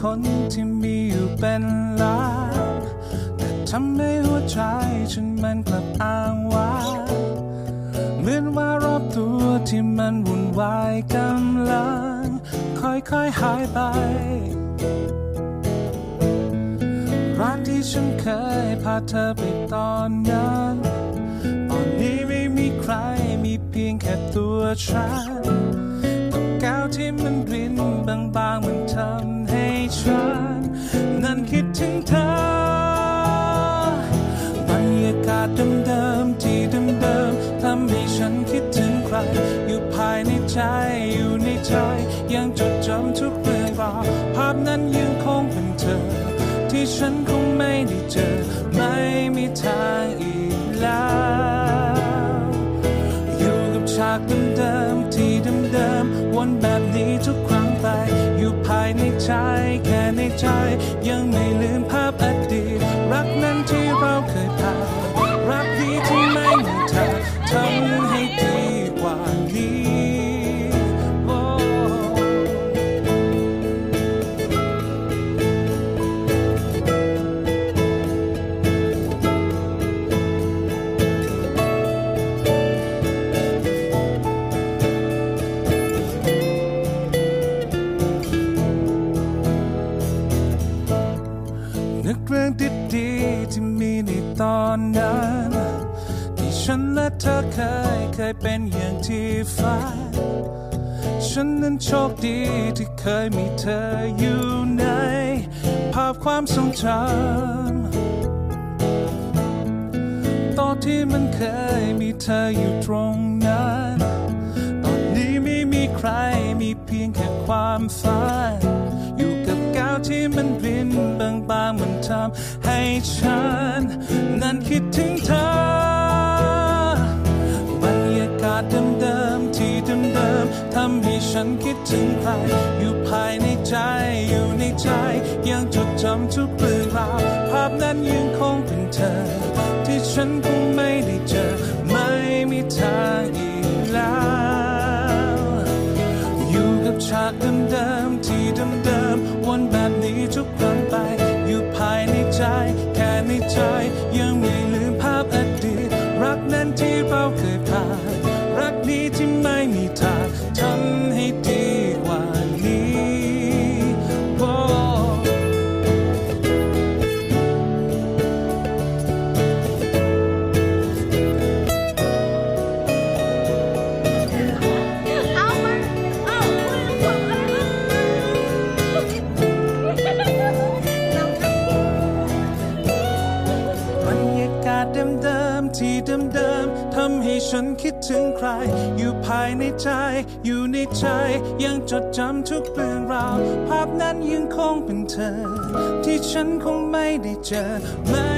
คนที่มีอยู่เป็นล้านแต่ทำให้หัวใจฉันมันกลับอ้างว้างเหมือนว่ารอบตัวที่มันวุ่นวายกำลัง ค่อยๆหายไปรักที่ฉันเคยพาเธอไปตอนนั้นตอนนี้ไม่มีใครมีเพียงแค่ตัวฉัน แก้วที่มันรินบางๆมันทำให้ฉัน นั้นคิดถึงเธอ บรรยากาศเดิมๆที่เดิมๆทำให้ฉันคิดถึงใคร อยู่ภายในใจอยู่ในใจ ยังจดจำทุกเรื่องราวภาพนั้นยังคงเป็นเธอ ที่ฉันคงไม่ได้เจอ ไม่มีทางอีกแล้ว ใจ ยังไม่ลืมภ ฉันและเธอเคยเคยเป็นอย่างที่ฝันฉันนั้นโชคดีที่เคยมีเธออยู่ใน ภาพความทรงจำตอนที่มันเคยมีเธออยู่ตรงนั้น ตอนนี้ไม่มีใครมีเพียงแค่ความฝัน อยู่กับก้าวที่มันรินบางๆมันทำให้ฉัน นั้นคิดถึงเธอ ฉันคิดถึงใคร อยู่ภายในใจอยู่ในใจ ยังจดจำทุกเรื่องราวภาพนั้นยังคงเป็นเธอ ที่ฉันคงไม่ได้เจอ ไม่มีทางอีกแล้ว อยู่กับฉากเดิมๆที่เดิมๆวนแบบนี้ทุกครั้งไป อยู่ภายในใจ แค่ในใจ ยังไม่ลืมภาพอดีตรักนั้นที่เราเคย ทำให้ฉันคิดถึงใคร อยู่ภายในใจ อยู่ในใจ ยังจดจำทุกเรื่องราว ภาพนั้นยังคงเป็นเธอ ที่ฉันคงไม่ได้เจอไม่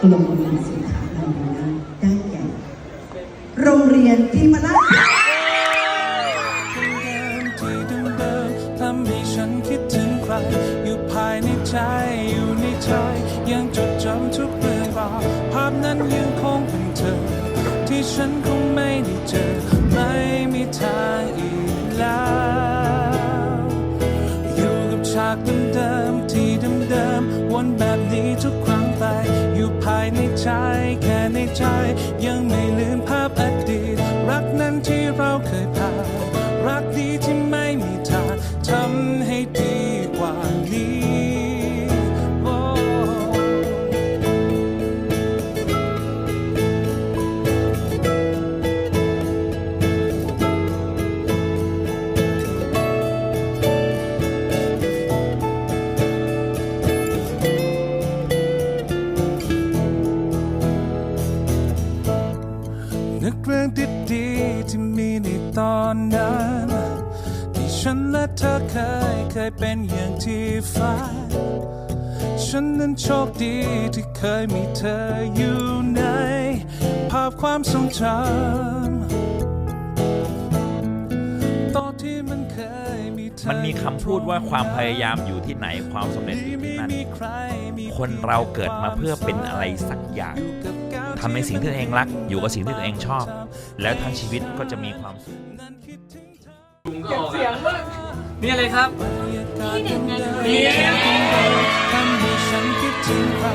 กรมมีสินค้านันนั้ได้แก่โรงเรียนที่มาลาฉันคิดถึงใคร อยู่ภายในใจอยู่ในใจยังจดจำทุกเรื่องราวภาพนั้นยังคงเป็นเธอ ที่ฉันคงไม่ได้เจอไม่มีทาง ค่ใน ดีๆที่มีในตอนนั้นที่ฉันและเธอเคยเคยเป็นอย่างที่ฝันฉันนั้นโชคดีที่เคยมีเธออยู่ในภาพความทรงจำตอนที่มันเคยมีเธอมันมีคำพูดว่าความพยายามอยู่ที่ไหนความสำเร็จอยู่ที่นั่นคนเราเกิดมาเพื่อเป็นอะไรสักอย่างทำในสิ่งที่ตัวเองรัก อยู่กับสิ่งที่ตัวเองชอบ แล้วทั้งชีวิตก็จะมีความสุขนั้นคิดถึงเธอลุงก็ออกอะนี่อะไรครับนี่หนึ่งไงทำให้ฉันคิดถึงใคร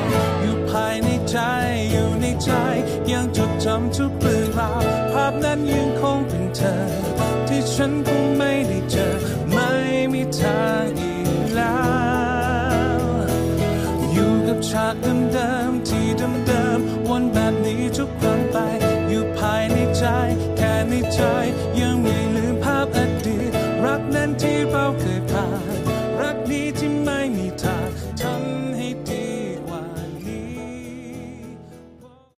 อยู่ภายในใจอยู่ในใจ ยังจดจำทุกเรื่องราวภาพนั้นยังคงเป็นเธอ ที่ฉันคงไม่ได้เจอ ไม่มีทางอีกแล้ว อยู่กับฉากเดิม